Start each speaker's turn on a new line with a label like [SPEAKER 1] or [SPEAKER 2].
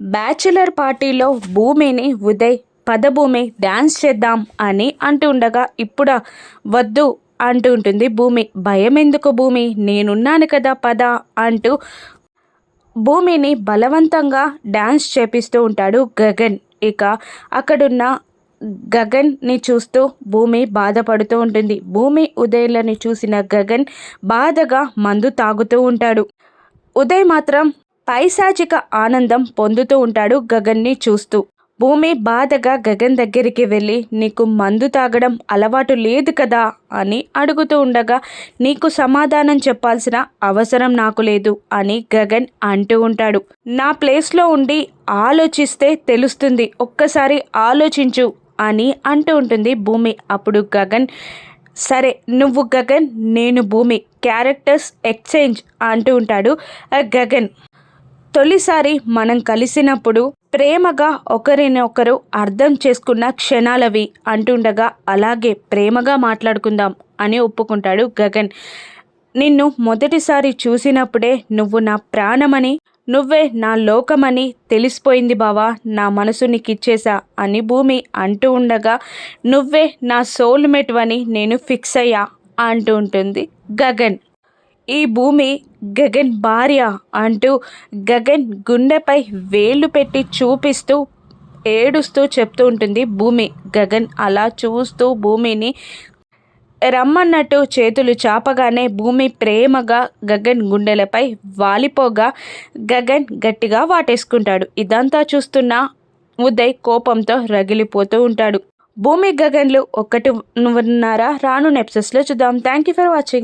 [SPEAKER 1] Bachelor పార్టీలో భూమిని Uday పదభూమి dance చేద్దాం అని అంటుండగా ఇప్పుడు వద్దు అంటూ ఉంటుంది భూమి. భయం ఎందుకు భూమి? నేనున్నాను కదా పద అంటూ భూమిని బలవంతంగా డ్యాన్స్ చేపిస్తూ ఉంటాడు గగన్. ఇక అక్కడున్న గగన్ని చూస్తూ భూమి బాధపడుతూ ఉంటుంది. భూమి ఉదయ్లని చూసిన గగన్ బాధగా మందు తాగుతూ ఉంటాడు. ఉదయ్ మాత్రం పైశాచిక ఆనందం పొందుతూ ఉంటాడు గగన్ని చూస్తూ. భూమి బాధగా గగన్ దగ్గరికి వెళ్ళి నీకు మందు తాగడం అలవాటు లేదు కదా? అని అడుగుతూ ఉండగా నీకు సమాధానం చెప్పాల్సిన అవసరం నాకు లేదు అని గగన్ అంటూ ఉంటాడు. నా ప్లేస్లో ఉండి ఆలోచిస్తే తెలుస్తుంది ఒక్కసారి ఆలోచించు అని అంటూ ఉంటుంది భూమి. అప్పుడు గగన్ సరే నువ్వు గగన్ నేను భూమి క్యారెక్టర్స్ ఎక్స్చేంజ్ అంటూ ఉంటాడు గగన్. తొలిసారి మనం కలిసినప్పుడు ప్రేమగా ఒకరినొకరు అర్థం చేసుకున్న క్షణాలవి అంటుండగా అలాగే ప్రేమగా మాట్లాడుకుందాం అని ఒప్పుకుంటాడు గగన్. నిన్ను మొదటిసారి చూసినప్పుడే నువ్వు నా ప్రాణమని నువ్వే నా లోకమని తెలిసిపోయింది బావా నా మనసు నీకిచ్చేసా అని భూమి అంటూ ఉండగా నువ్వే నా సోల్మేట్ అని నేను ఫిక్స్ అయ్యా అంటూ ఉంటుంది గగన్. ఈ భూమి గగన్ భార్య అంటూ గగన్ గుండెపై వేళ్ళు పెట్టి చూపిస్తూ ఏడుస్తూ చెప్తూ ఉంటుంది భూమి. గగన్ అలా చూస్తూ భూమిని రమ్మన్నట్టు చేతులు చాపగానే భూమి ప్రేమగా గగన్ గుండెలపై వాలిపోగా గగన్ గట్టిగా వాటేసుకుంటాడు. ఇదంతా చూస్తున్న ఉదయ్ కోపంతో రగిలిపోతూ ఉంటాడు. భూమి గగన్లు ఒక్కటి ఉన్నారా? రాను నెప్సెస్లో చూద్దాం. Thank you for watching.